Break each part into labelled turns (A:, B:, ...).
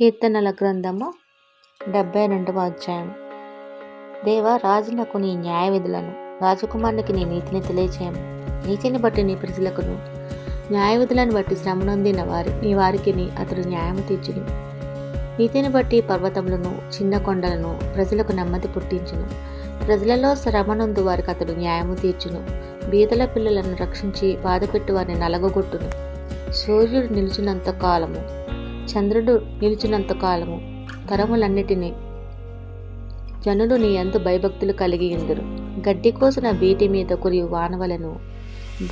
A: కీర్తనల గ్రంథము డెబ్బై రెండవ అధ్యాయం. దేవ రాజులకు నీ న్యాయ విధులను రాజకుమారునికి నీ నీతిని తెలియచేయము నీతిని బట్టి నీ ప్రజలకును న్యాయ విధులను బట్టి శ్రమనొందిన వారి నీ వారికి అతడు న్యాయము తీర్చును. నీతిని బట్టి పర్వతములను చిన్న కొండలను ప్రజలకు నెమ్మది పుట్టించును. ప్రజలలో శ్రమనందు వారికి అతడు న్యాయము తీర్చును. బీదల పిల్లలను రక్షించి బాధపెట్టు వారిని నలగొట్టును సూర్యుడు నిలిచినంత కాలము చంద్రుడు నిలిచినంత కాలము తరములన్నిటినీ. జనులు నీ అందు భయభక్తులు కలిగి ఉందరు గడ్డి కోసిన బీటి మీద కురియు వానవలను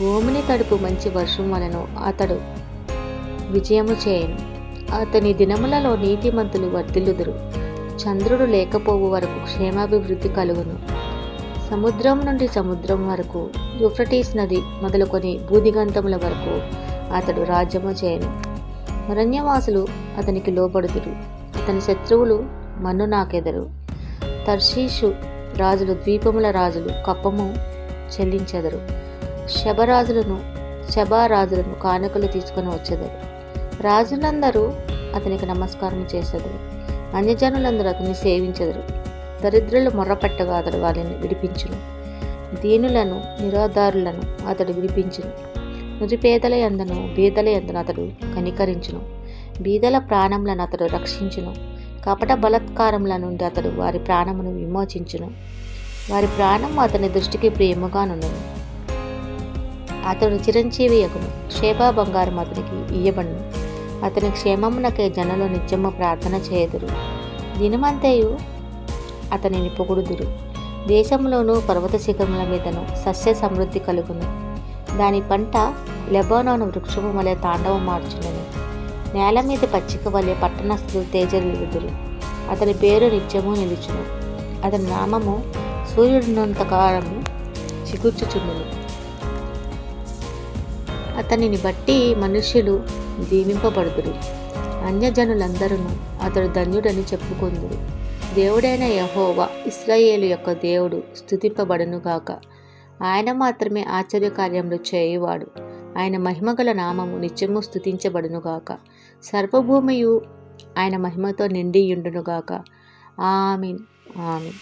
A: భూమిని తడుపు మంచి వర్షం వలను అతడు విజయము చేయను. అతని దినములలో నీతిమంతులు వర్ధిల్లుదురు. చంద్రుడు లేకపోవు వరకు క్షేమాభివృద్ధి కలుగును. సముద్రం నుండి సముద్రం వరకు యూఫ్రటీస్ నది మొదలుకొని బూదిగంతముల వరకు అతడు రాజ్యము చేయను. అరణ్యవాసులు అతనికి లోబడుదురు. అతని శత్రువులు మన్ను నాకెదరు. తర్షీషు రాజులు ద్వీపముల రాజులు కప్పము చెల్లించెదరు. శబరాజులను శబారాజులను కానుకలు తీసుకొని వచ్చెదరు. రాజులందరూ అతనికి నమస్కారం చేసేదరు. అన్యజనులందరూ అతన్ని సేవించెదరు. దరిద్రులు మొర్రపెట్టగా అతడు వారిని విడిపించును. దీనులను నిరాధారులను అతడు విడిపించును. నిరుపేదల ఎందను బీదల యందను అతడు కనికరించును. బీదల ప్రాణములను అతడు రక్షించును. కపట బలత్కారముల నుండి అతడు వారి ప్రాణమును విమోచించును. వారి ప్రాణం అతని దృష్టికి ప్రేమగానుండును అతడు చిరంజీవి యగును. క్షేప బంగారం అతనికి ఇయ్యబడును. అతని క్షేమమునకే జనులు నిత్యము ప్రార్థన చేయుదురు. దినమంతయు అతనిని పొగుడుదురు దేశంలోనూ పర్వత శిఖరముల మీదను సస్య సమృద్ధి కలుగును. దాని పంట లెబానోను వృక్షము వలె తాండవం మార్చునని నేల మీద పచ్చిక వలె పట్టణస్థులు తేజరిల్లుదురు అతని పేరు నిత్యము నిలుచును. అతని నామము సూర్యుడినంతకాలము చిగుర్చుచుండును. అతనిని బట్టి మనుష్యులు దీవింపబడుదురు. అన్యజనులందరూ అతడు ధన్యుడని చెప్పుకుందురు. దేవుడైన యహోవా ఇస్రాయేలు యొక్క దేవుడు స్థుతింపబడునుగాక ఆయన మాత్రమే ఆశ్చర్యకార్యములు చేయవాడు. ఆయన మహిమగల నామము నిత్యము స్థుతించబడునుగాక సర్వభూమియు ఆయన మహిమతో నిండియుండునుగాక ఆమెన్. ఆమెన్.